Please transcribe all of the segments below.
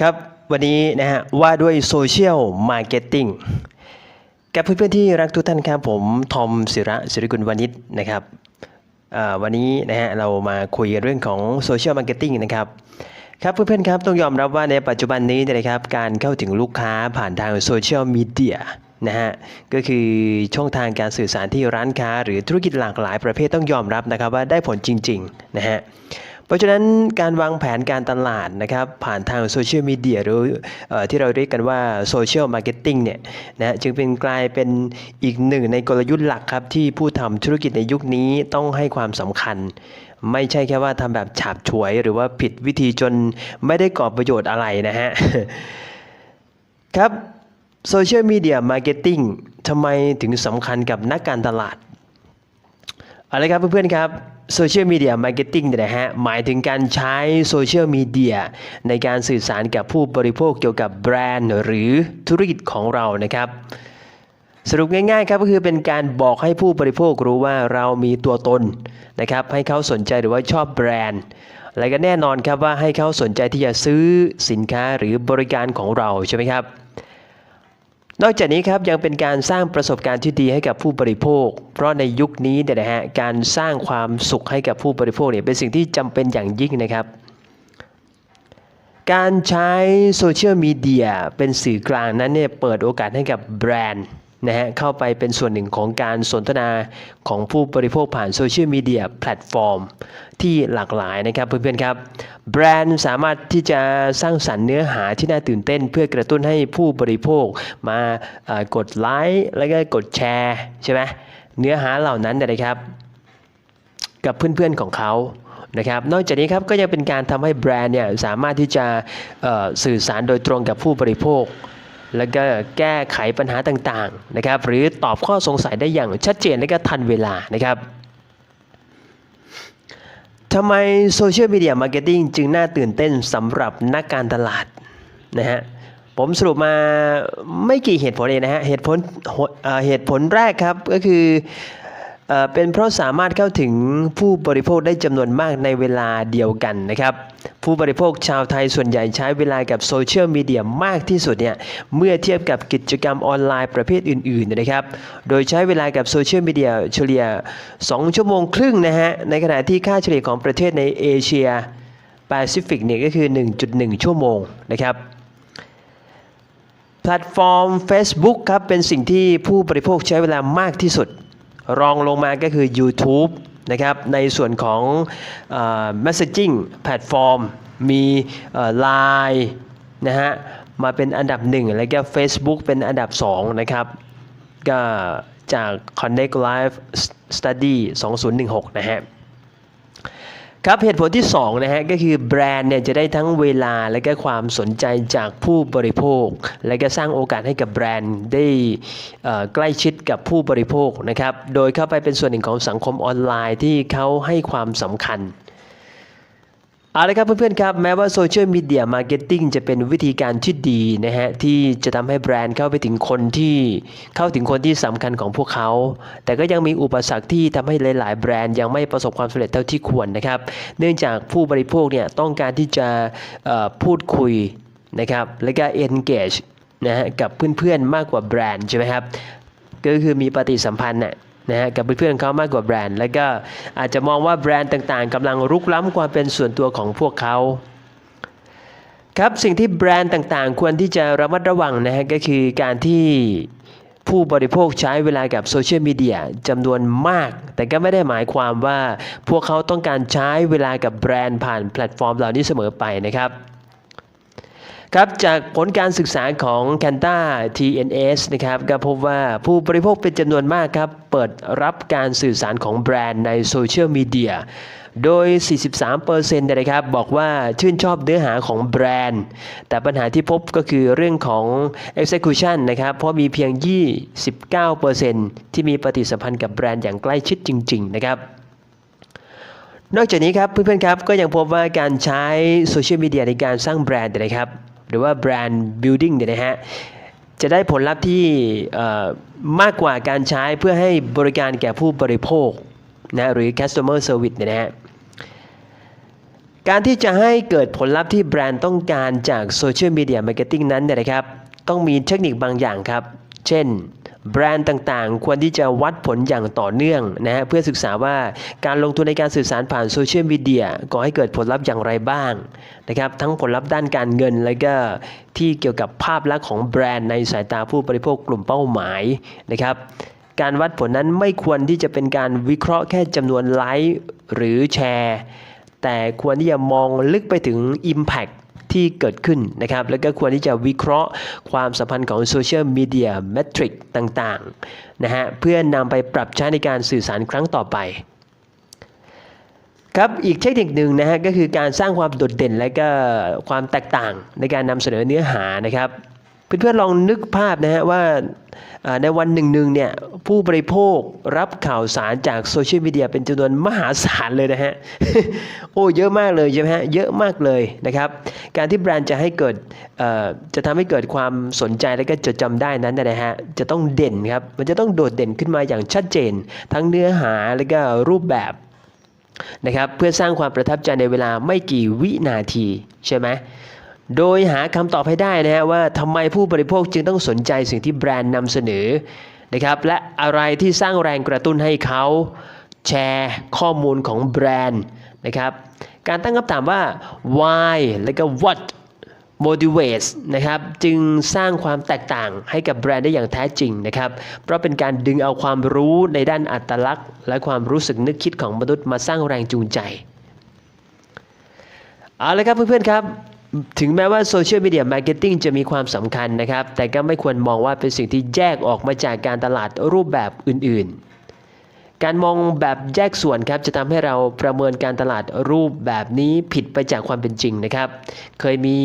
ครับวันนี้นะฮะว่าด้วยโซเชียลมาร์เก็ตติ้งกับเพื่อนๆที่รักทุกท่านครับผมทอมศิระศิริกุลวานิชนะครับวันนี้นะฮะเรามาคุยกันเรื่องของโซเชียลมาร์เก็ตติ้งนะครับครับเพื่อนๆครับต้องยอมรับว่าในปัจจุบันนี้เนยนะครับการเข้าถึงลูกค้าผ่านทางโซเชียลมีเดียนะฮะก็คือช่องทางการสื่อสารที่ร้านค้า หรือธุรกิจหลากหลายประเภทต้องยอมรับนะครับว่าได้ผลจริงๆนะฮะ เพราะฉะนั้นการวางแผนการตลาดนะครับผ่านทางโซเชียลมีเดียหรือที่เราเรียกกันว่าโซเชียลมาร์เก็ตติ้งเนี่ยนะจึงเป็นกลายเป็นอีกหนึ่งในกลยุทธ์หลักครับที่ผู้ทำธุรกิจในยุคนี้ต้องให้ความสำคัญ ไม่ใช่แค่ว่าทำแบบฉาบฉวย หรือว่าผิดวิธีจนไม่ได้ก่อประโยชน์อะไรนะฮะครับโซเชียลมีเดียมาร์เก็ตติ้งทำไมถึงสำคัญกับนักการตลาดอาละครับเพื่อนๆครับ โซเชียลมีเดียมาร์เก็ตติ้งเนี่ยนะฮะหมายถึงการใช้โซเชียลมีเดียในการสื่อสารกับผู้บริโภคเกี่ยวกับแบรนด์หรือธุรกิจของเรานะครับ สรุปง่ายๆครับก็คือเป็นการบอกให้ผู้บริโภครู้ว่าเรามีตัวตนนะครับให้เขาสนใจหรือว่าชอบแบรนด์และก็แน่นอนครับว่าให้เขาสนใจที่จะซื้อสินค้าหรือบริการของเราใช่ไหมครับ นอกจากนี้ครับยังเป็นการสร้างประสบการณ์ที่ดีให้กับผู้บริโภค เพราะในยุคนี้เนี่ยนะฮะการสร้างความสุขให้กับผู้บริโภคเนี่ยเป็นสิ่งที่จำเป็นอย่างยิ่งนะครับ การใช้โซเชียลมีเดียเป็นสื่อกลางนั้นเนี่ยเปิดโอกาสให้กับแบรนด์ นะฮะเข้าไปเป็นส่วนหนึ่งของการสนทนาของผู้บริโภคผ่านโซเชียลมีเดียแพลตฟอร์ม ที่หลากหลายนะครับเพื่อนๆครับ แบรนด์สามารถที่จะสร้างสรรค์เนื้อหาที่น่าตื่นเต้น เพื่อกระตุ้นให้ผู้บริโภคมากดไลค์แล้วก็กดแชร์ใช่ไหมเนื้อหาเหล่านั้นนะครับ กับเพื่อนๆของเขานะครับนอกจากนี้ครับก็ยังเป็นการทำให้แบรนด์เนี่ยสามารถที่จะสื่อสารโดยตรงกับผู้บริโภค แล้วก็แก้ไขปัญหาต่างๆนะครับ หรือตอบข้อสงสัยได้อย่างชัดเจนและก็ทันเวลานะครับทำไมโซเชียลมีเดียมาร์เก็ตติ้งจึงน่าตื่นเต้นสำหรับนักการตลาดนะฮะผมสรุปมาไม่กี่เหตุผลเองนะฮะเหตุผลเเหตุผลแรกครับก็คือ เป็นเพราะสามารถเข้าถึงผู้บริโภคได้จำนวนมากในเวลาเดียวกันนะครับ ผู้บริโภคชาวไทยส่วนใหญ่ใช้เวลากับโซเชียลมีเดียมากที่สุดเนี่ยเมื่อเทียบกับกิจกรรมออนไลน์ประเภทอื่นๆนะครับ โดยใช้เวลากับโซเชียลมีเดียเฉลี่ย 2 ชั่วโมงครึ่งนะฮะในขณะที่ค่าเฉลี่ยของประเทศในเอเชียแปซิฟิกเนี่ยก็คือ 1.1 ชั่วโมงนะครับแพลตฟอร์ม Facebook ครับเป็นสิ่งที่ผู้บริโภคใช้เวลามากที่สุด รองลงมาก็คือ YouTube นะครับ ในส่วนของอ messaging แพลตฟอร์มมีเอ่อ Line นะฮะ มาเป็นอันดับหนึ่งแล้วก็ Facebook เป็นอันดับ 2 นะครับ ก็จาก Connect Live Study 2016 นะฮะ ครับเหตุผลที่2นะฮะก็คือแบรนด์เนี่ยจะได้ทั้งเวลาและก็ความสนใจจากผู้บริโภค และก็สร้างโอกาสให้กับแบรนด์ได้ใกล้ชิดกับผู้บริโภคนะครับโดยเข้าไปเป็นส่วนหนึ่งของสังคมออนไลน์ที่เขาให้ความสำคัญ เอาละครับเพื่อนๆครับแม้ว่าโซเชียลมีเดียมาร์เก็ตติ้งจะเป็นวิธีการที่ดีนะฮะที่จะทำให้แบรนด์เข้าไปถึงคนที่เข้าถึงคนที่สำคัญของพวกเขา แต่ก็ยังมีอุปสรรคที่ทำให้หลายๆ แบรนด์ยังไม่ประสบความสำเร็จเท่าที่ควรนะครับ เนื่องจากผู้บริโภคเนี่ยต้องการที่จะพูดคุยนะครับและก็ engage นะฮะกับเพื่อนๆมากกว่าแบรนด์ใช่ไหมครับก็คือมีปฏิสัมพันธ์น่ะ นะฮะกับเพื่อนๆเขามากกว่าแบรนด์ แล้วก็อาจจะมองว่าแบรนด์ต่างๆกำลังรุกล้ำความเป็นส่วนตัวของพวกเขาครับสิ่งที่แบรนด์ต่างๆ ควรที่จะระมัดระวังนะฮะก็คือการที่ผู้บริโภคใช้เวลากับโซเชียลมีเดียจำนวนมาก แต่ก็ไม่ได้หมายความว่าพวกเขาต้องการใช้เวลากับแบรนด์ผ่านแพลตฟอร์มเหล่านี้เสมอไปนะครับ ครับจากผลการศึกษาของ c a n t a TNS นะครับก็พบว่าผู้บริโภคเป็นจำนวนมากครับ เปิดรับการสื่อสารของแบรนด์ในโซเชียลมีเดียโดย 43%เนี่ยนะครับบอกว่าชื่นชอบเนื้อหาของแบรนด์ แต่ปัญหาที่พบก็คือเรื่องของ execution นะครับ เพราะมีเพียง 29%ที่มีปฏิสัมพันธ์กับแบรนด์อย่างใกล้ชิดจริง ๆ นะครับนอกจากนี้ครับเพื่อนๆครับก็ยังพบว่าการใช้โซเชียลมีเดียในการสร้างแบรนด์เนี่ยนะครับ หรือว่าแบรนด์ building เนี่ยนะฮะจะได้ผลลัพธ์ที่มากกว่าการใช้เพื่อให้บริการแก่ผู้บริโภคนะหรือ customer service เนี่ยนะฮะการที่จะให้เกิดผลลัพธ์ที่แบรนด์ต้องการจากโซเชียลมีเดียมาร์เก็ตติ้งนั้นเนี่ยนะครับ ต้องมีเทคนิคบางอย่างครับ เช่น แบรนด์ต่างๆ ควรที่จะวัดผลอย่างต่อเนื่องนะฮะเพื่อศึกษาว่าการลงทุนในการสื่อสารผ่านโซเชียลมีเดียก่อให้เกิดผลลัพธ์อย่างไรบ้างนะครับทั้งผลลัพธ์ด้านการเงิน และก็ที่เกี่ยวกับภาพลักษณ์ของแบรนด์ในสายตาผู้บริโภคกลุ่มเป้าหมายนะครับการวัดผลนั้นไม่ควรที่จะเป็นการวิเคราะห์แค่จำนวนไลค์หรือแชร์ แต่ควรที่จะมองลึกไปถึง Impact ที่เกิดขึ้นนะครับ แล้วก็ควรที่จะวิเคราะห์ความสัมพันธ์ของโซเชียลมีเดียเมทริกต่างๆนะฮะเพื่อนำไปปรับใช้ในการสื่อสารครั้งต่อไปครับอีกเทคนิคหนึ่งนะฮะก็คือการสร้างความโดดเด่นและก็ความแตกต่างในการนำเสนอเนื้อหานะครับ เพื่อนๆลองนึกภาพนะฮะว่าในวันหนึ่งๆเนี่ยผู้บริโภครับข่าวสารจากโซเชียลมีเดียเป็นจำนวนมหาศาลเลยนะฮะ โอ้เยอะมากเลยใช่ไหมฮะ เยอะมากเลยนะครับ การที่แบรนด์จะให้เกิดจะทำให้เกิดความสนใจและก็จดจำได้นั้นนะฮะ จะต้องเด่นครับ มันจะต้องโดดเด่นขึ้นมาอย่างชัดเจน ทั้งเนื้อหาและก็รูปแบบนะครับเพื่อสร้างความประทับใจในเวลาไม่กี่วินาทีใช่ไหม โดยหาคำตอบให้ได้นะฮะว่าทำไมผู้บริโภคจึงต้องสนใจสิ่งที่แบรนด์นำเสนอนะครับและอะไรที่สร้างแรงกระตุ้นให้เขาแชร์ข้อมูลของแบรนด์นะครับการตั้งคำถามว่า why และก็ what motivates นะครับจึงสร้างความแตกต่างให้กับแบรนด์ได้อย่างแท้จริงนะครับ เพราะเป็นการดึงเอาความรู้ในด้านอัตลักษณ์ และความรู้สึกนึกคิดของมนุษย์มาสร้างแรงจูงใจ เอาละครับเพื่อนๆครับ ถึงแม้ว่าโซเชียลมีเดียมาร์เก็ตติ้งจะมีความสำคัญนะครับ แต่ก็ไม่ควรมองว่าเป็นสิ่งที่แยกออกมาจากการตลาดรูปแบบอื่นๆ การมองแบบแยกส่วนครับจะทำให้เราประเมินการตลาดรูปแบบนี้ผิดไปจากความเป็นจริงนะครับ เคยมี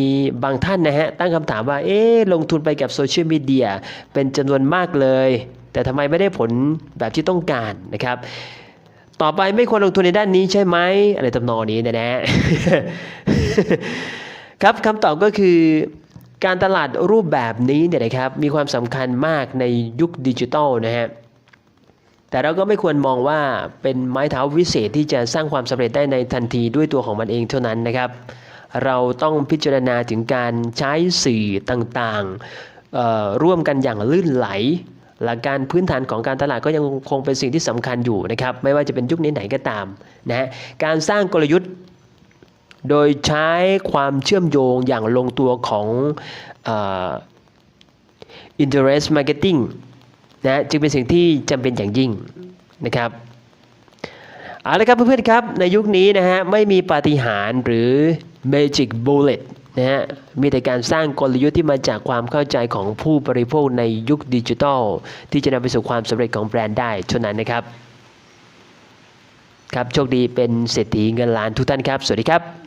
บางท่านนะฮะตั้งคำถามว่า เอ๊ลงทุนไปกับโซเชียลมีเดียเป็นจำนวนมากเลย แต่ทำไมไม่ได้ผลแบบที่ต้องการนะครับต่อไปไม่ควรลงทุนในด้านนี้ใช่ไหมอะไรทำนองนี้นะนะ ครับคำตอบก็คือการตลาดรูปแบบนี้เนี่ยนะครับมีความสำคัญมากในยุคดิจิทัลนะฮะแต่เราก็ไม่ควรมองว่าเป็นไม้เท้าวิเศษที่จะสร้างความสำเร็จได้ในทันทีด้วยตัวของมันเองเท่านั้นนะครับ เราต้องพิจารณาถึงการใช้สื่อต่างๆ ร่วมกันอย่างลื่นไหล หลักการพื้นฐานของการตลาดก็ยังคงเป็นสิ่งที่สำคัญอยู่นะครับ ไม่ว่าจะเป็นยุคไหนๆก็ตามนะฮะการสร้างกลยุทธ์ โดยใช้ความเชื่อมโยงอย่างลงตัวของเอ่อ interest marketing นะจึงเป็นสิ่งที่จำเป็นอย่างยิ่งนะครับเอาละครับเพื่อนๆครับ ในยุคนี้นะฮะไม่มีปาฏิหาริย์หรือ magic bullet นะฮะมีแต่การสร้างกลยุทธ์ที่มาจากความเข้าใจของผู้บริโภคในยุคดิจิทัล ที่จะนำไปสู่ความสำเร็จของแบรนด์ได้เท่านั้นนะครับ ครับโชคดีเป็นเศรษฐีเงินล้านทุกท่านครับ สวัสดีครับ